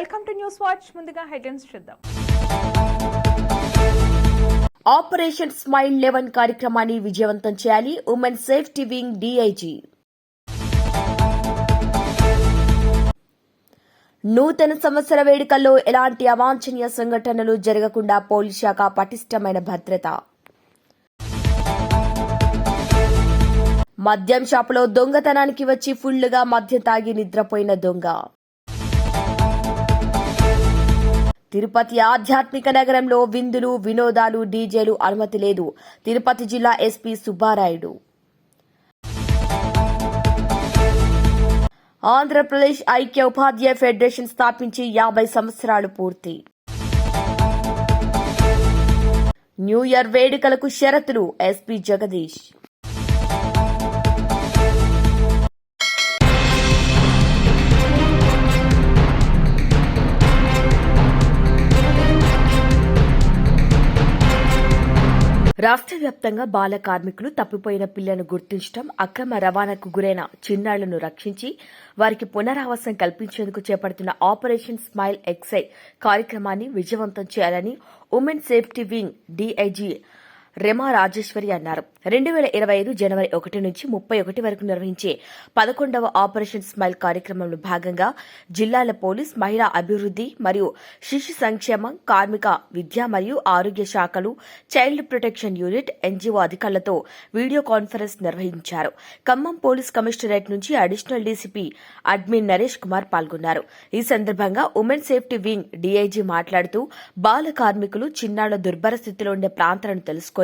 Welcome to news watch. ముందుగా headlines చూద్దాం. Operation smile eleven కార్యక్రమాన్ని విజయవంతం చేయాలి ఉమెన్ సేఫ్టీ వింగ్ డీఐజీ. నూతన సంవత్సర వేడుకల్లో ఎలాంటి అవాంఛనీయ సంఘటనలు జరగకుండా పోలీస్ శాఖ పటిష్టమైన భద్రత. మద్యం షాపులో దొంగతనానికి వచ్చి ఫుల్లుగా మద్యం తాగి నిద్రపోయిన దొంగ. తిరుపతి ఆధ్యాత్మిక నగరంలో విందులు వినోదాలు డీజేలు అనుమతి లేదు. తిరుపతి జిల్లా ఎస్పీ సుబ్బారాయుడు. ఆంధ్రప్రదేశ్ ఐక్య ఉపాధ్యాయ ఫెడరేషన్ స్థాపించి యాభై సంవత్సరాలు పూర్తి. న్యూ ఇయర్ వేడుకలకు షరతులు ఎస్పీ జగదీష్. రాష్ట్ర వ్యాప్తంగా బాల కార్మికులు తప్పిపోయిన పిల్లలను గుర్తించడం అక్రమ రవాణాకు గురైన చిన్నాళ్ళను రక్షించి వారికి పునరావాసం కల్పించేందుకు చేపడుతున్న ఆపరేషన్ స్మైల్ ఎక్సై కార్యక్రమాన్ని విజయవంతం చేయాలని women safety wing DIG Rema Rajeshwari అన్నారు. రెండు వేల ఇరవై ఐదు జనవరి ఒకటి నుంచి ముప్పై ఒకటి వరకు నిర్వహించే పదకొండవ ఆపరేషన్ స్మైల్ కార్యక్రమంలో భాగంగా జిల్లాల పోలీస్ మహిళా అభివృద్ది మరియు శిశు సంక్షేమం కార్మిక విద్య మరియు ఆరోగ్య శాఖలు చైల్డ్ ప్రొటెక్షన్ యూనిట్ ఎన్జీఓ అధికారులతో వీడియో కాన్ఫరెన్స్ నిర్వహించారు. ఖమ్మం పోలీస్ కమిషనరేట్ నుంచి additional DCP admin Naresh Kumar పాల్గొన్నారు. ఈ సందర్భంగా ఉమెన్ సేఫ్టీ వింగ్ డీఐజీ మాట్లాడుతూ బాల కార్మికులు చిన్నాళ్ళ దుర్భర స్థితిలో ఉండే ప్రాంతాలను తెలుసుకుని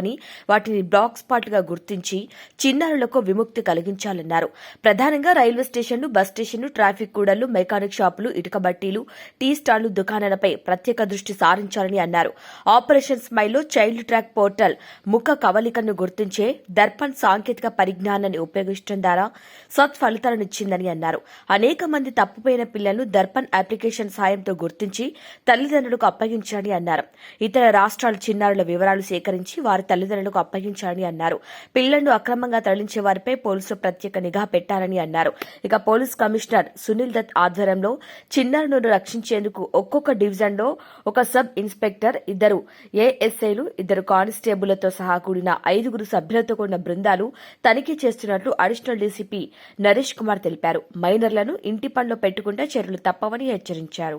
వాటిని బ్లాక్ స్పాట్గా గుర్తించి చిన్నారులకు విముక్తి కలిగించాలన్నారు. ప్రధానంగా రైల్వే స్టేషన్లు బస్ స్టేషన్లు ట్రాఫిక్ కూడళ్ళు మెకానిక్ షాపులు ఇటుక బట్టీలు టీ స్టాళ్ళు దుకాణాలపై ప్రత్యేక దృష్టి సారించాలని అన్నారు. ఆపరేషన్ స్మైల్లో చైల్డ్ ట్రాక్ పోర్టల్ ముఖ కవలికను గుర్తించే దర్పణ్ సాంకేతిక పరిజ్ఞానాన్ని ఉపయోగించడం ద్వారా సత్ఫలితాలనిచ్చిందని అన్నారు. అనేక మంది తప్పుపోయిన పిల్లలను దర్పణ్ అప్లికేషన్ సాయంతో గుర్తించి తల్లిదండ్రులకు అప్పగించాలని అన్నారు. ఇతర రాష్ట్రాల చిన్నారుల వివరాలు సేకరించి వారి తల్లిదండ్రులకు అప్పగించాలని అన్నారు. పిల్లలను అక్రమంగా తరలించే వారిపై పోలీసులు ప్రత్యేక నిఘా పెట్టారని అన్నారు. ఇక పోలీస్ కమిషనర్ సునీల్ దత్ ఆధ్వర్యంలో చిన్నారులను రక్షించేందుకు ఒక్కొక్క డివిజన్లో ఒక సబ్ ఇన్స్పెక్టర్ ఇద్దరు ఏఎస్ఐలు ఇద్దరు కానిస్టేబుళ్ళతో సహా కూడిన ఐదుగురు సభ్యులతో కూడిన బృందాలు తనిఖీ చేస్తున్నట్లు అడిషనల్ డీసీపీ నరేష్ కుమార్ తెలిపారు. మైనర్లను ఇంటి పనిలో పెట్టుకుంటే చర్యలు తప్పవని హెచ్చరించారు.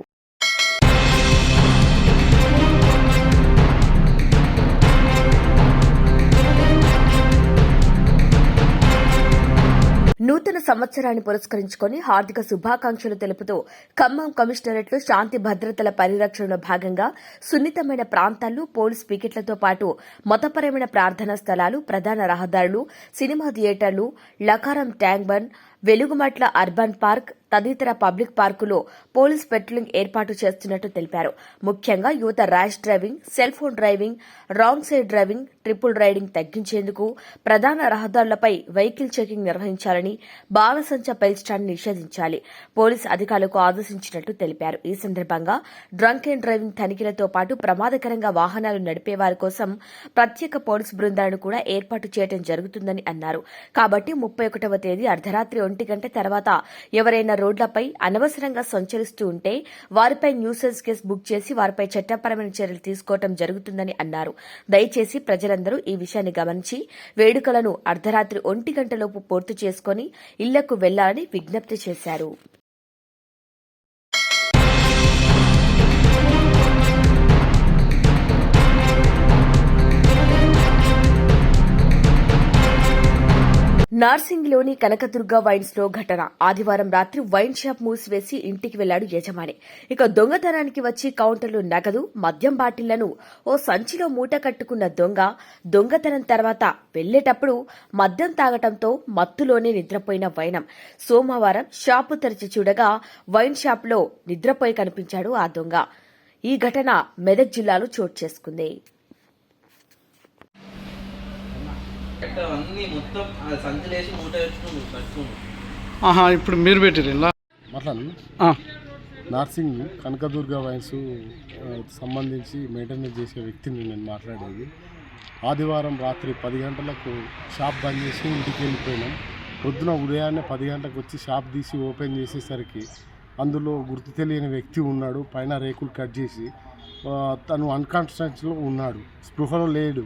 నూతన సంవత్సరాన్ని పురస్కరించుకొని హార్దిక శుభాకాంక్షలు తెలుపుతూ ఖమ్మం కమిషనరేట్లో శాంతి భద్రతల పరిరక్షణలో భాగంగా సున్నితమైన ప్రాంతాలు పోలీస్ పికెట్లతో పాటు మతపరమైన ప్రార్థనా స్థలాలు ప్రధాన రహదారులు సినిమా థియేటర్లు Lakaram tank bund Velugumatla urban park తదితర పబ్లిక్ పార్కులో పోలీస్ పెట్రోలింగ్ ఏర్పాటు చేస్తున్నట్టు తెలిపారు. ముఖ్యంగా యువత rash driving cell phone driving wrong side driving triple riding తగ్గించేందుకు ప్రధాన రహదారులపై వెహికల్ చెకింగ్ నిర్వహించాలని బాలసంచ పేల్చడాన్ని నిషేధించాలి. పోలీస్ అధికారులకు ఆదేశించినట్టు తెలిపారు. ఈ సందర్భంగా డ్రంక్ అండ్ డ్రైవింగ్ తనిఖీలతో పాటు ప్రమాదకరంగా వాహనాలు నడిపే వారి కోసం ప్రత్యేక పోలీస్ బృందాలను కూడా ఏర్పాటు చేయడం జరుగుతుందని అన్నారు. కాబట్టి ముప్పై ఒకటవ తేదీ అర్ధరాత్రి ఒంటి గంట తర్వాత ఎవరైనా రోడ్లపై అనవసరంగా సంచరిస్తూ ఉంటే వారిపై న్యూసెన్స్ కేసు బుక్ చేసి వారిపై చట్టపరమైన చర్యలు తీసుకోవడం జరుగుతుందని అన్నారు. దయచేసి ప్రజలందరూ ఈ విషయాన్ని గమనించి వేడుకలను అర్ధరాత్రి ఒంటి గంటలోపు పూర్తి చేసుకుని ఇళ్ళకు వెళ్ళాలని విజ్ఞప్తి చేశారు. నార్సింగ్లోని కనకదుర్గ వైన్స్లో ఘటన. ఆదివారం రాత్రి వైన్ షాప్ మూసివేసి ఇంటికి వెళ్ళాడు యజమాని. ఇక దొంగతనానికి వచ్చి కౌంటర్లో నగదు మద్యం బాటిళ్ళను ఓ సంచిలో మూట కట్టుకున్న దొంగ దొంగతనం తర్వాత వెళ్ళేటప్పుడు మద్యం తాగటంతో మత్తులోనే నిద్రపోయిన వైనం. సోమవారం షాపు తెరిచి చూడగా వైన్ షాప్లో నిద్రపోయి కనిపించాడు ఆ దొంగ. ఈ ఘటన మెదక్ జిల్లాలో చోటు చేసుకుంది. అన్ని మొత్తం ఆ సంచులేసి మూట పెట్టుకుండు కట్టుకుండు ఆహా ఇప్పుడు మీరు పెట్టిరు ఇలా? మాట్లాడను? నార్సింగ్ కనకదుర్గ వయసు సంబంధించి మెయింటెనెన్స్ చేసే వ్యక్తిని నేను మాట్లాడేది. ఆదివారం రాత్రి పది గంటలకు షాప్ బంద్ చేసి ఇంటికి వెళ్ళిపోయినాం. పొద్దున ఉదయాన్నే పది గంటలకు వచ్చి షాప్ తీసి ఓపెన్ చేసేసరికి అందులో గుర్తు తెలియని వ్యక్తి ఉన్నాడు. పైన రేకులు కట్ చేసి తను అన్కాన్షియస్లో ఉన్నాడు. స్పృహలో లేడు.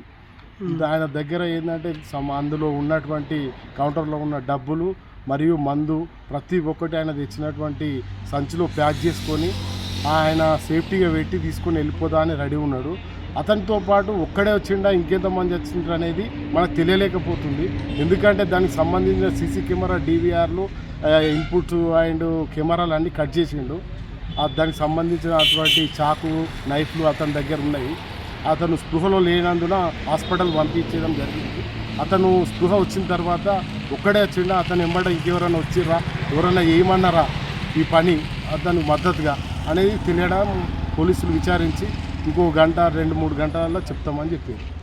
ఆయన దగ్గర ఏంటంటే అందులో ఉన్నటువంటి కౌంటర్లో ఉన్న డబ్బులు మరియు మందు ప్రతి ఒక్కటి ఆయన తెచ్చినటువంటి సంచిలో ప్యాక్ చేసుకొని ఆయన సేఫ్టీగా పెట్టి తీసుకొని వెళ్ళిపోదా అని రెడీ ఉన్నాడు. అతనితో పాటు ఒక్కడే వచ్చిండా ఇంకెంతమంది వచ్చిండ్రు అనేది మనకు తెలియలేకపోతుంది. ఎందుకంటే దానికి సంబంధించిన సీసీ కెమెరా డీవీఆర్లు ఇన్పుట్ అండ్ కెమెరాలు అన్నీ కట్ చేసిండు. దానికి సంబంధించినటువంటి చాకు నైఫ్లు అతని దగ్గర ఉన్నాయి. అతను స్పృహలో లేనందున హాస్పిటల్ పంపించడం జరిగింది. అతను స్పృహ వచ్చిన తర్వాత ఒక్కడే వచ్చిండ అతను ఎంబడ ఇంకెవరైనా వచ్చిర్రా? ఎవరైనా ఏమన్నారా ఈ పని? అతను మద్దతుగా అనేది తెలియడం పోలీసులు విచారించి ఇంకో గంట రెండు మూడు గంటలలో చెప్తామని చెప్పారు.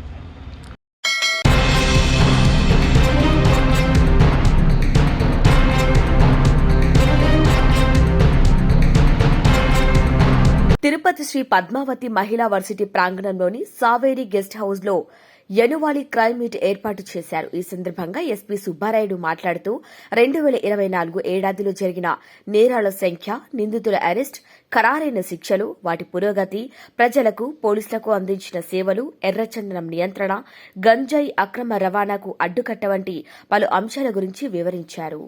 తిరుపతి శ్రీ పద్మావతి మహిళా వర్సిటీ ప్రాంగణంలోని సావేరి గెస్ట్ హౌస్లో యనువాలి క్రైమ్ మీట్ ఏర్పాటు చేశారు. ఈ సందర్భంగా ఎస్పీ సుబ్బారాయుడు మాట్లాడుతూ రెండు వేల ఇరవై నాలుగు ఏడాదిలో జరిగిన నేరాల సంఖ్య నిందితుల అరెస్ట్ ఖరారైన శిక్షలు వాటి పురోగతి ప్రజలకు పోలీసులకు అందించిన సేవలు ఎర్రచందనం నియంత్రణ గంజాయి అక్రమ రవాణాకు అడ్డుకట్ట వంటి పలు అంశాల గురించి వివరించారు.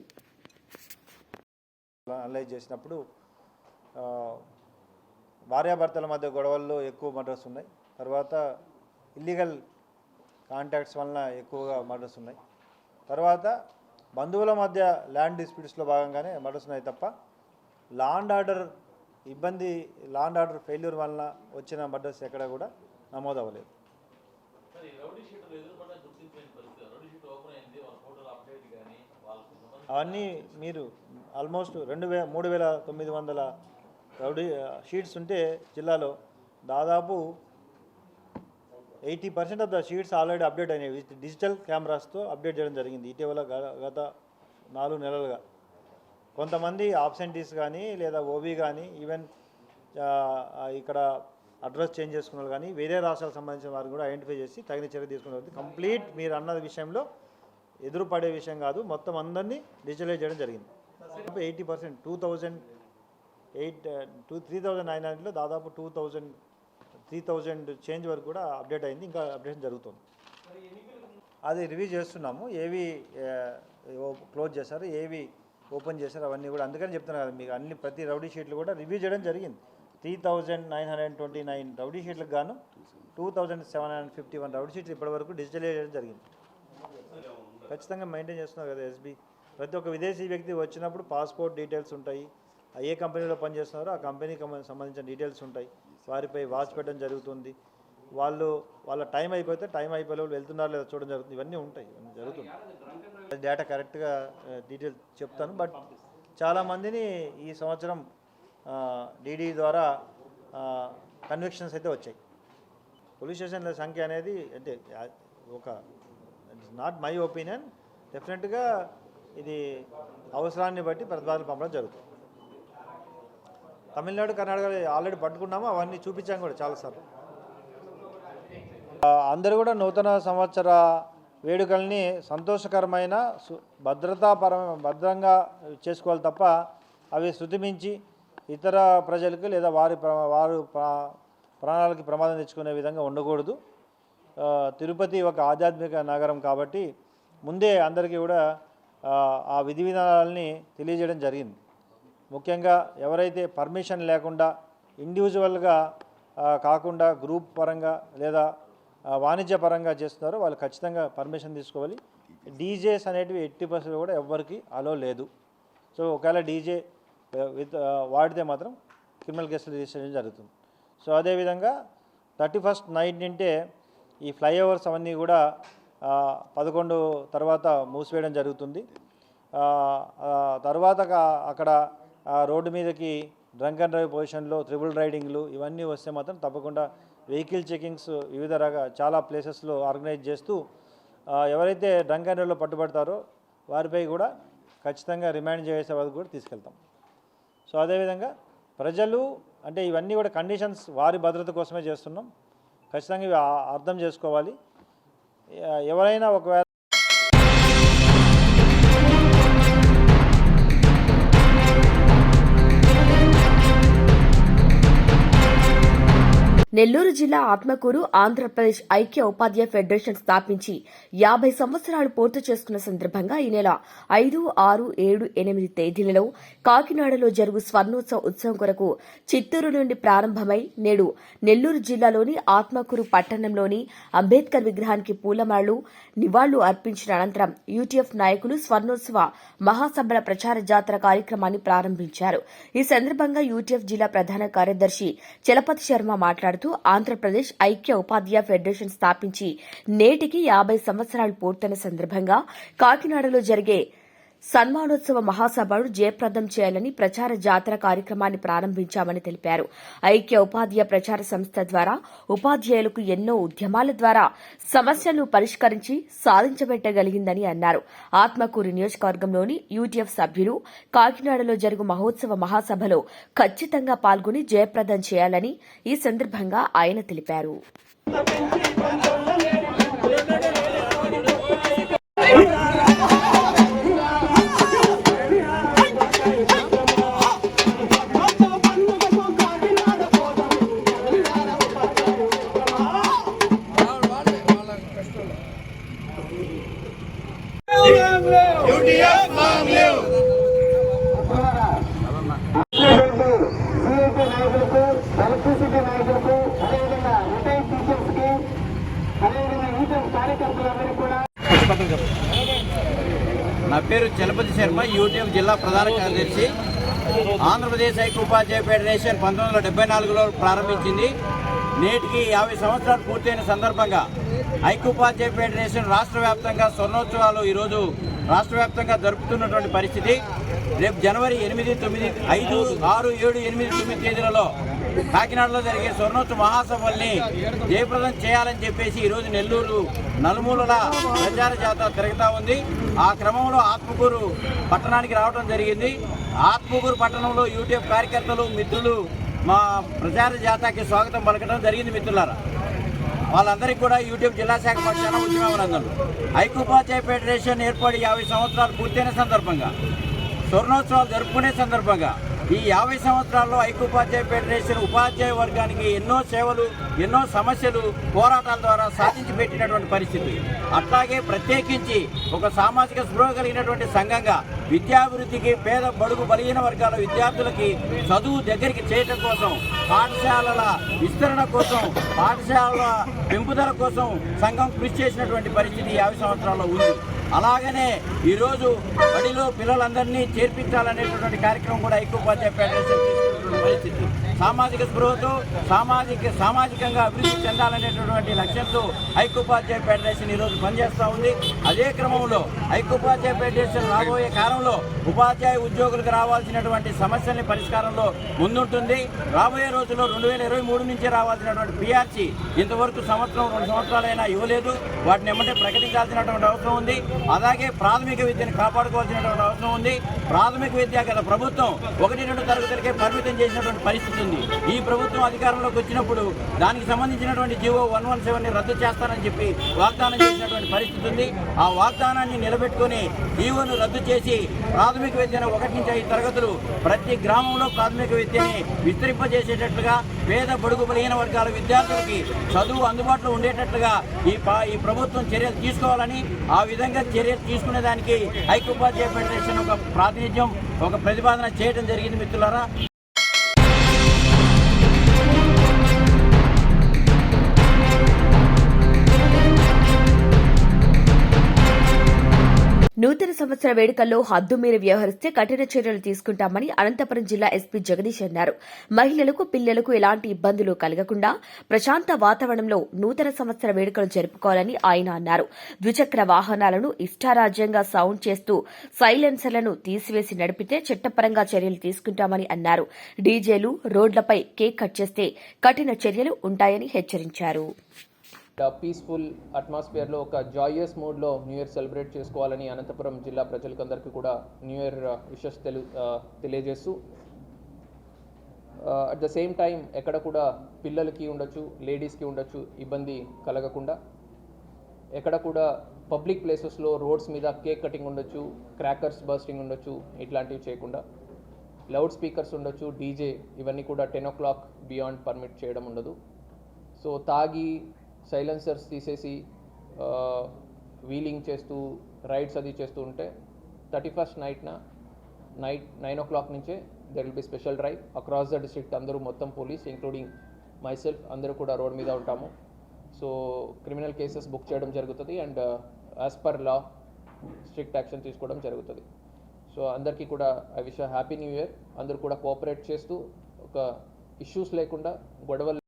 భార్యాభర్తల మధ్య గొడవల్లో ఎక్కువ మర్డర్స్ ఉన్నాయి. తర్వాత ఇల్లీగల్ కాంటాక్ట్స్ వలన ఎక్కువగా మర్డర్స్ ఉన్నాయి. తర్వాత బంధువుల మధ్య ల్యాండ్ డిస్ప్యూట్స్లో భాగంగానే మర్డర్స్ ఉన్నాయి తప్ప లాండ్ ఆర్డర్ ఇబ్బంది లాండ్ ఆర్డర్ ఫెయిల్యూర్ వలన వచ్చిన మర్డర్స్ ఎక్కడ కూడా నమోదు అవ్వలేదు అవన్నీ మీరు ఆల్మోస్ట్ రెండు వే మూడు వేల తొమ్మిది వందల రౌడీ షీట్స్ ఉంటే జిల్లాలో దాదాపు eighty percent of the sheets already update అయినాయి. విత్ డిజిటల్ కెమెరాస్తో అప్డేట్ చేయడం జరిగింది. ఇటీవల గ- గత నాలుగు నెలలుగా. కొంతమంది ఆబ్సెంటీస్ కానీ లేదా ఓబీ కానీ ఈవెన్ ఇక్కడ అడ్రస్ చేంజ్ చేసుకున్న కానీ వేరే రాష్ట్రాలకు సంబంధించిన వారిని కూడా ఐడెంటిఫై చేసి తగిన చర్య తీసుకున్న కంప్లీట్ మీరు అన్న విషయంలో ఎదురుపడే విషయం కాదు. మొత్తం అందరినీ డిజిటలైజ్ చేయడం జరిగింది. Eighty percent two thousand eight two three thousand nine హండ్రెడ్లో దాదాపు two thousand three thousand change వరకు కూడా అప్డేట్ అయింది. ఇంకా అప్డేషన్ జరుగుతుంది. అది రివ్యూ చేస్తున్నాము. ఏవి క్లోజ్ చేశారు. ఏవి ఓపెన్ చేశారు. అవన్నీ కూడా అందుకని చెప్తున్నారు కదా మీకు. అన్ని ప్రతి రౌడీ షీట్లు కూడా రివ్యూ చేయడం జరిగింది. Three thousand nine hundred twenty nine rowdy షీట్లకు గాను two thousand seven hundred fifty one rowdy షీట్లు ఇప్పటివరకు డిజిటల్ చేయడం జరిగింది. ఖచ్చితంగా మెయింటైన్ చేస్తున్నారు కదా ఎస్బీ ప్రతి ఒక్క విదేశీ వ్యక్తి వచ్చినప్పుడు పాస్పోర్ట్ డీటెయిల్స్ ఉంటాయి. ఏ కంపెనీలో పనిచేస్తున్నారో ఆ కంపెనీకి సంబంధించిన డీటెయిల్స్ ఉంటాయి. వారిపై వాచ్ పెట్టడం జరుగుతుంది. వాళ్ళు వాళ్ళ టైం అయిపోతే టైం అయిపోయే వాళ్ళు వెళ్తున్నారో లేదా చూడడం జరుగుతుంది. ఇవన్నీ ఉంటాయి ఇవన్నీ జరుగుతుంది డేటా కరెక్ట్గా డీటెయిల్స్ చెప్తాను. బట్ చాలామందిని ఈ సంవత్సరం డీడీ ద్వారా కన్విక్షన్స్ అయితే వచ్చాయి. పోలీస్ స్టేషన్ల సంఖ్య అనేది అంటే ఒక ఇట్స్ నాట్ మై ఒపీనియన్. డెఫినెట్గా ఇది అవసరాన్ని బట్టి ప్రతిపాదనలు పంపడం జరుగుతుంది. తమిళనాడు కర్ణాటక ఆల్రెడీ పట్టుకున్నాము అవన్నీ చూపించాము కూడా చాలాసార్లు. అందరూ కూడా నూతన సంవత్సర వేడుకల్ని సంతోషకరమైన సు- భద్రంగా చేసుకోవాలి తప్ప అవి శృతిమించి ఇతర ప్రజలకు లేదా వారి ప్ర- వారు ప్రా- ప్రాణాలకి ప్రమాదం తెచ్చుకునే విధంగా ఉండకూడదు. తిరుపతి ఒక ఆధ్యాత్మిక నగరం కాబట్టి ముందే అందరికీ కూడా ఆ, ఆ విధి విధానాలని తెలియజేయడం జరిగింది. ముఖ్యంగా ఎవరైతే పర్మిషన్ లేకుండా ఇండివిజువల్గా కాకుండా గ్రూప్ పరంగా లేదా వాణిజ్యపరంగా వాణిజ్య పరంగా చేస్తున్నారో వాళ్ళు ఖచ్చితంగా పర్మిషన్ తీసుకోవాలి. డీజేస్ అనేటివి ఎట్టి పర్సెంట్ కూడా ఎవ్వరికి అలో లేదు. సో ఒకవేళ డీజే విత్ వాడితే మాత్రం క్రిమినల్ కేసులు రిజిస్టర్ జరుగుతుంది. సో అదేవిధంగా థర్టీ ఫస్ట్ నైట్ నింటే ఈ ఫ్లైఓవర్స్ అవన్నీ కూడా పదకొండు తర్వాత మూసివేయడం జరుగుతుంది. తర్వాత అక్కడ ఆ రోడ్డు మీదకి డ్రంక్ అండ్ డ్రైవ్ పొజిషన్లో త్రిబుల్ రైడింగ్లు ఇవన్నీ వస్తే మాత్రం తప్పకుండా వెహికల్ చెకింగ్స్ వివిధ రకాల చాలా ప్లేసెస్లో ఆర్గనైజ్ చేస్తూ ఎవరైతే డ్రంక్ అండ్ డ్రైవ్లో పట్టుబడతారో వారిపై కూడా ఖచ్చితంగా రిమాండ్ చేసే వరకు కూడా తీసుకెళ్తాం. సో అదేవిధంగా ప్రజలు అంటే ఇవన్నీ కూడా కండిషన్స్ వారి భద్రత కోసమే చేస్తున్నాం. ఖచ్చితంగా ఇవి అర్థం చేసుకోవాలి. ఎవరైనా ఒకవేళ నెల్లూరు జిల్లా ఆత్మకూరు ఆంధ్రప్రదేశ్ ఐక్య ఉపాధ్యాయ ఫెడరేషన్ స్థాపించి యాభై సంవత్సరాలు పూర్తి చేసుకున్న సందర్భంగా ఈ నెల ఐదు ఆరు ఏడు ఎనిమిది తేదీలలో కాకినాడలో జరుగు స్వర్ణోత్సవ ఉత్సవం కొరకు చిత్తూరు నుండి ప్రారంభమై నేడు నెల్లూరు జిల్లాలోని ఆత్మకూరు పట్టణంలోని అంబేద్కర్ విగ్రహానికి పూలమాలలు నివాళులు అర్పించిన అనంతరం యూటీఎఫ్ నాయకులు స్వర్ణోత్సవ మహాసభల ప్రచార జాతర కార్యక్రమాన్ని ప్రారంభించారు. ఈ సందర్భంగా యూటీఎఫ్ జిల్లా ప్రధాన కార్యదర్శి చలపతి శర్మ మాట్లాడుతూ ఆంధ్రప్రదేశ్ ఐక్య ఉపాధ్యాయ ఫెడరేషన్ స్థాపించి నేటికి యాభై సంవత్సరాలు పూర్తయిన సందర్భంగా కాకినాడలో జరిగే సన్మానోత్సవ మహాసభను జయప్రదం చేయాలని ప్రచార జాతర కార్యక్రమాన్ని ప్రారంభించామని తెలిపారు. ఐక్య ఉపాధ్యాయ ప్రచార సంస్థ ద్వారా ఉపాధ్యాయులకు ఎన్నో ఉద్యమాల ద్వారా సమస్యలను పరిష్కరించి సాధించబెట్టగలిగిందని అన్నారు. ఆత్మకూరు నియోజకవర్గంలోని యూటీఎఫ్ సభ్యులు కాకినాడలో జరుగు మహోత్సవ మహాసభలో ఖచ్చితంగా పాల్గొని జయప్రదం చేయాలని ఈ సందర్భంగా ఆయన తెలిపారు. నా పేరు చలపతి శర్మ యూటీఎఫ్ జిల్లా ప్రధాన కార్యదర్శి. ఆంధ్రప్రదేశ్ ఐక్య ఉపాధ్యాయ ఫెడరేషన్ పంతొమ్మిది వందల డెబ్బై నాలుగులో ప్రారంభించింది. నేటికి యాభై సంవత్సరాలు పూర్తయిన సందర్భంగా ఐక్య ఉపాధ్యాయ ఫెడరేషన్ రాష్ట్ర వ్యాప్తంగా స్వర్ణోత్సవాలు ఈరోజు రాష్ట్ర వ్యాప్తంగా జరుపుతున్నటువంటి పరిస్థితి. రేపు జనవరి ఎనిమిది తొమ్మిది ఐదు ఆరు ఏడు ఎనిమిది తొమ్మిది తేదీలలో కాకినాడలో జరిగే స్వర్ణోత్సవ మహాసభల్ని జయప్రదం చేయాలని చెప్పేసి ఈరోజు నెల్లూరు నలుమూలల ప్రచార జాతర తిరుగుతూ ఉంది. ఆ క్రమంలో ఆత్మకూరు పట్టణానికి రావడం జరిగింది. ఆత్మకూరు పట్టణంలో యూటీఎఫ్ కార్యకర్తలు మిత్రులు మా ప్రచార జాతాకి స్వాగతం పలకడం జరిగింది మిత్రులారా. వాళ్ళందరికీ కూడా యూట్యూబ్ జిల్లా శాఖ పక్షాన ఉద్యమాభినందనలు ఐక్యోపాధ్యాయ ఫెడరేషన్ ఏర్పడి యాభై సంవత్సరాలు పూర్తయిన సందర్భంగా స్వర్ణోత్సవాలు జరుపుకునే సందర్భంగా ఈ యాభై సంవత్సరాల్లో ఐక్యోపాధ్యాయ ఫెడరేషన్ ఉపాధ్యాయ వర్గానికి ఎన్నో సేవలు ఎన్నో సమస్యలు పోరాటాల ద్వారా సాధించి పెట్టినటువంటి పరిస్థితి. అట్లాగే ప్రత్యేకించి ఒక సామాజిక స్పృహ కలిగినటువంటి సంఘంగా విద్యాభివృద్ధికి పేద బడుగు బలహీన వర్గాల విద్యార్థులకి చదువు దగ్గరికి చేయటం కోసం పాఠశాలల విస్తరణ కోసం పాఠశాలల పెంపుదల కోసం సంఘం కృషి చేసినటువంటి పరిస్థితి యాభై సంవత్సరాల్లో ఉంది. అలాగనే ఈరోజు బడిలో పిల్లలందరినీ చేర్పించాలనేటువంటి కార్యక్రమం కూడా ఐక్యోపాధ్యాయ ఫెడరేషన్ తీసుకున్నటువంటి పరిస్థితి. సామాజిక స్పృహతో సామాజిక సామాజికంగా అభివృద్ధి చెందాలనేటటువంటి లక్ష్యంతో ఐక్యోపాధ్యాయ ఫెడరేషన్ ఈరోజు పనిచేస్తూ ఉంది. అదే క్రమంలో ఐక్యోపాధ్యాయ ఫెడరేషన్ రాబోయే కాలంలో ఉపాధ్యాయ ఉద్యోగులకు రావాల్సినటువంటి సమస్యల్ని పరిష్కారంలో ముందుంటుంది. రాబోయే రోజుల్లో రెండు వేల ఇరవై మూడు నుంచి రావాల్సినటువంటి పిఆర్సీ ఇంతవరకు సంవత్సరం రెండు సంవత్సరాలైనా ఇవ్వలేదు. వాటిని ఏమంటే ప్రకటించాల్సినటువంటి అవసరం ఉంది. అలాగే ప్రాథమిక విద్యను కాపాడుకోవాల్సినటువంటి అవసరం ఉంది. ప్రాథమిక విద్య గల ప్రభుత్వం ఒకటి రెండు తరగతులకే పరిమితం చేసినటువంటి పరిస్థితి ఉంది. ఈ ప్రభుత్వం అధికారంలోకి వచ్చినప్పుడు దానికి సంబంధించినటువంటి జీవో వన్ వన్ సెవెన్ని రద్దు చేస్తానని చెప్పి వాగ్దానం చేసినటువంటి పరిస్థితి ఉంది. ఆ వాగ్దానాన్ని నిలబెట్టుకొని జీవోను రద్దు చేసి ప్రాథమిక విద్యను ఒకటి నుంచి ఐదు తరగతులు ప్రతి గ్రామంలో ప్రాథమిక విద్యని విస్తరింపజేసేటట్లుగా పేద బడుగు బలహీన వర్గాల విద్యార్థులకి చదువు అందుబాటులో ఉండేటట్లుగా ఈ పా- ఈ ప్రభుత్వం చర్యలు తీసుకోవాలని ఆ విధంగా చర్యలు తీసుకునే దానికి ఐక్యోపాధ్యాయ ఫెడరేషన్ ఒక ప్రాతినిధ్యం ఒక ప్రతిపాదన చేయడం జరిగింది మిత్రులారా. నూతన సంవత్సర వేడుకల్లో హద్దు మీరు వ్యవహరిస్తే కఠిన చర్యలు తీసుకుంటామని అనంతపురం జిల్లా ఎస్పీ జగదీష్ అన్నారు. మహిళలకు పిల్లలకు ఎలాంటి ఇబ్బందులు కలగకుండా ప్రశాంత వాతావరణంలో నూతన సంవత్సర వేడుకలు జరుపుకోవాలని ఆయన అన్నారు. ద్విచక్ర వాహనాలను ఇష్టారాజ్యంగా సౌండ్ చేస్తూ సైలెన్సర్లను తీసివేసి నడిపితే చట్టపరంగా చర్యలు తీసుకుంటామని అన్నారు. డీజేలు రోడ్లపై కేక్ కట్ చేస్తే కఠిన చర్యలు ఉంటాయని హెచ్చరించారు. పీస్ఫుల్ అట్మాస్ఫియర్లో ఒక జాయస్ మూడ్లో న్యూ ఇయర్ సెలబ్రేట్ చేసుకోవాలని అనంతపురం జిల్లా ప్రజలకందరికీ కూడా న్యూ ఇయర్ విషెస్ తెలు uh, తెలియజేస్తూ అట్ ద సేమ్ టైం ఎక్కడ కూడా పిల్లలకి ఉండొచ్చు లేడీస్కి ఉండొచ్చు ఇబ్బంది కలగకుండా ఎక్కడ కూడా పబ్లిక్ ప్లేసెస్లో రోడ్స్ మీద కేక్ కటింగ్ ఉండొచ్చు క్రాకర్స్ బస్టింగ్ ఉండొచ్చు ఇట్లాంటివి చేయకుండా లౌడ్ స్పీకర్స్ ఉండొచ్చు డీజే ఇవన్నీ కూడా ten o'clock beyond permit చేయడం ఉండదు. సో తాగి సైలెన్సర్స్ తీసేసి వీలింగ్ చేస్తూ రైడ్స్ అది చేస్తూ ఉంటే థర్టీ ఫస్ట్ నైట్న నైట్ నైన్ ఓ క్లాక్ నుంచే there will be special drive across the district అందరూ మొత్తం పోలీస్ ఇంక్లూడింగ్ మై సెల్ఫ్ అందరూ కూడా రోడ్ మీద ఉంటాము. సో క్రిమినల్ కేసెస్ బుక్ చేయడం జరుగుతుంది and as per law strict action తీసుకోవడం జరుగుతుంది. సో అందరికీ కూడా I wish happy new year అందరూ కూడా కోఆపరేట్ చేస్తూ ఒక ఇష్యూస్ లేకుండా గొడవలు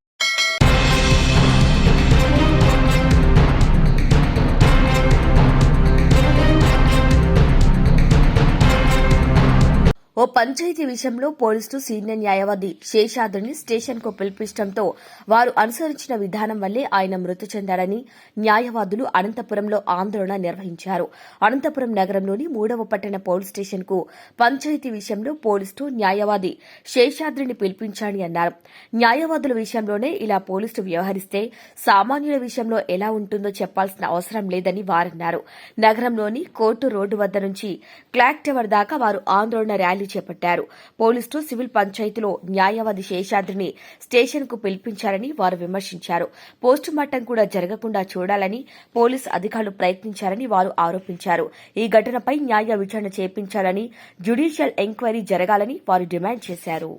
ఓ పంచాయతీ విషయంలో పోలీసులు సీనియర్ న్యాయవాది శేషాద్రిని స్టేషన్కు పిలిపించడంతో వారు అనుసరించిన విధానం వల్లే ఆయన మృతి చెందాడని న్యాయవాదులు అనంతపురంలో ఆందోళన నిర్వహించారు. అనంతపురం నగరంలోని మూడవ పట్టణ పోలీస్ స్టేషన్కు పంచాయతీ విషయంలో పోలీసులు న్యాయవాది శేషాద్రిని పిలిపించాలని అన్నారు. న్యాయవాదుల విషయంలోనే ఇలా పోలీసులు వ్యవహరిస్తే సామాన్యుల విషయంలో ఎలా ఉంటుందో చెప్పాల్సిన అవసరం లేదని వారన్నారు. నగరంలోని కోర్టు రోడ్డు వద్ద నుంచి క్లాక్ టవర్ దాకా వారు ఆందోళన ర్యాలీ చేపట్టారు. పోలీసులు సివిల్ పంచాయతీలో న్యాయవాది శేషాద్రిని స్టేషన్కు పిలిపించారని వారు విమర్శించారు. పోస్టుమార్టం కూడా జరగకుండా చూడాలని పోలీసు అధికారులు ప్రయత్నించారని వారు ఆరోపించారు. ఈ ఘటనపై న్యాయ విచారణ చేపించాలని జ్యుడిషియల్ ఎంక్వైరీ జరగాలని వారు డిమాండ్ చేశారు.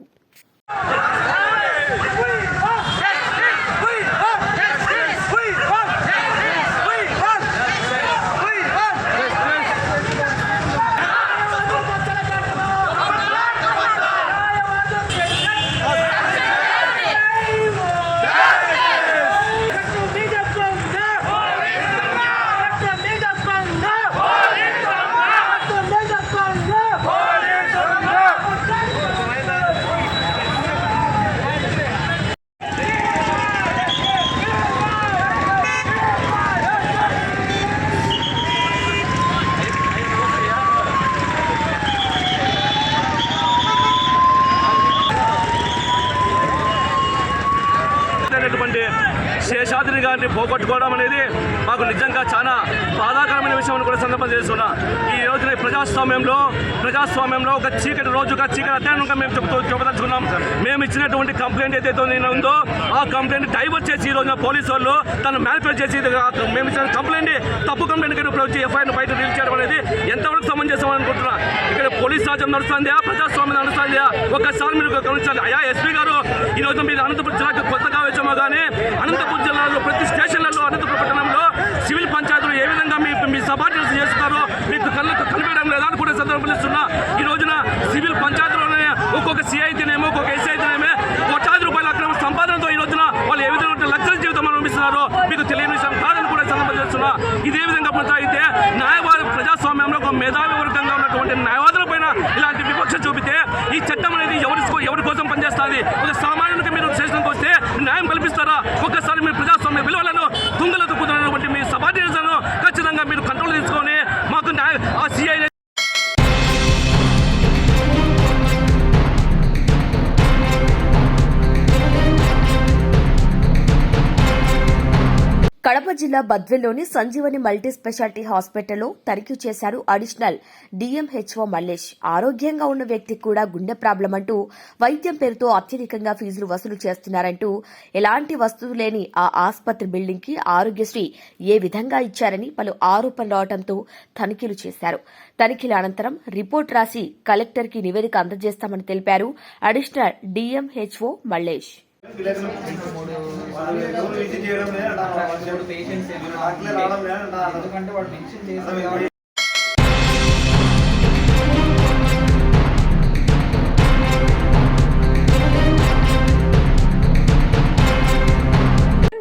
మంత్రి గారిని పోగొట్టుకోవడం అనేది మాకు నిజంగా చాలా బాధాకరమైన విషయం అని కూడా సందర్భం చేస్తున్నా. ఈ రోజున ప్రజాస్వామ్యంలో ప్రజాస్వామ్యంలో ఒక చీకటి రోజుగా చీకటి అధ్యయనంగా మేము చెప్తూ చెప్పదలుచుకున్నాం. మేము ఇచ్చినటువంటి కంప్లైంట్ ఏదైతే ఉందో ఆ కంప్లైంట్ డైవర్ట్ చేసి ఈ రోజున పోలీసు వాళ్ళు తను మేనిఫెస్ట్ చేసి మేము ఇచ్చిన కంప్లైంట్ తప్పు కంప్లైంట్ కింద ఇప్పుడు వచ్చి ఎఫ్ఐఆర్ బయట రిలీజ్ చేయడం అనేది ఎంతవరకు సమంజసం అనుకుంటున్నా? ఇక్కడ పోలీస్ రాజ్యం నడుస్తుందా? ప్రజాస్వామ్యం నడుస్తుందా? ఒక్కసారి మీరు గమనించాలి. అయా ఎస్పీ గారు ఈ రోజు మీరు అనంతపురం జిల్లాకి కొత్తగా వచ్చామో కానీ అనంతపురం జిల్లాలో ప్రతి స్టేషన్లలో అనంతపురం పట్టణంలో సివిల్ పంచాయతీలు ఏ విధంగా మీ మీ సబార్డినేట్స్ చేస్తున్నారో మీకు కళ్ళకు కనిపించడం లేదా అని కూడా సందర్భం ఈ సివిల్ పంచాయతీలోనే ఒక్కొక్క సిఐ అయితేనేమో ఒక్కొక్క ఎస్ఐ అయితేనేమో కోట్లాది రూపాయల అక్రమ సంపాదనతో ఈ రోజున వాళ్ళు ఏ విధంగా లగ్జరీ జీవితం అనుభవిస్తున్నారో మీకు తెలియని విషయం కాదని కూడా సందర్భం చేస్తున్నా ఇదే విధంగా కొనసాగితే న్యాయవాద ప్రజాస్వామ్యంలో ఒక మేధావి వర్గంగా ఉన్నటువంటి న్యాయవాదుల పైన ఇలాంటి వివక్ష చూపితే ఈ చట్టం అనేది ఎవరి ఎవరి కోసం కడప జిల్లా బద్వెల్లోని సంజీవని మల్టీ స్పెషాలిటీ హాస్పిటల్లో తనిఖీ చేశారు అడిషనల్ డీఎంహెచ్ఓ మల్లేష్. ఆరోగ్యంగా ఉన్న వ్యక్తికి కూడా గుండె ప్రాబ్లం అంటూ వైద్యం పేరుతో అత్యధికంగా ఫీజులు వసూలు చేస్తున్నారంటూ ఎలాంటి వస్తువు లేని ఆ ఆసుపత్రి బిల్డింగ్కి ఆరోగ్యశ్రీ ఏ విధంగా ఇచ్చారని పలు ఆరోపణలు రావడంతో తనిఖీలు చేశారు. తనిఖీల అనంతరం రిపోర్ట్ రాసి కలెక్టర్కి నివేదిక అందజేస్తామని తెలిపారు అడిషనల్ డీఎంహెచ్ఓ మల్లేష్.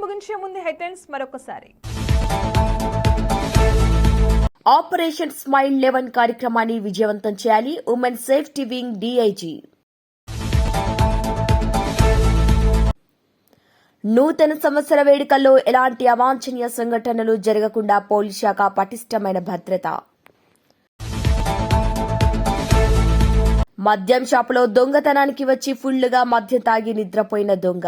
ముగించే ముందు హెడ్లైన్స్ మరొకసారి. ఆపరేషన్ స్మైల్ లెవెన్ కార్యక్రమాన్ని విజయవంతం చేయాలి. Women safety wing DIG. నూతన సంవత్సర వేడుకల్లో ఎలాంటి అవాంఛనీయ సంఘటనలు జరగకుండా పోలీస్ శాఖ పటిష్టమైన భద్రత. మద్యం షాపులో దొంగతనానికి వచ్చి ఫుల్లుగా మద్యం తాగి నిద్రపోయిన దొంగ.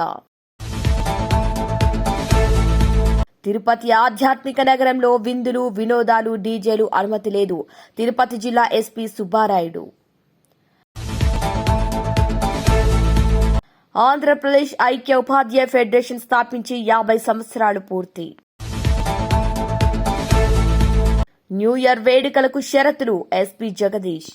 తిరుపతి ఆధ్యాత్మిక నగరంలో విందులు వినోదాలు డీజేలు అనుమతి లేదు. తిరుపతి జిల్లా ఎస్పీ సుబ్బారాయుడు. ఆంధ్రప్రదేశ్ ఐక్య ఉపాధ్యాయ ఫెడరేషన్ స్థాపించి యాభై సంవత్సరాలు పూర్తి. న్యూ ఇయర్ వేడుకలకు షరతులు ఎస్పీ జగదీష్.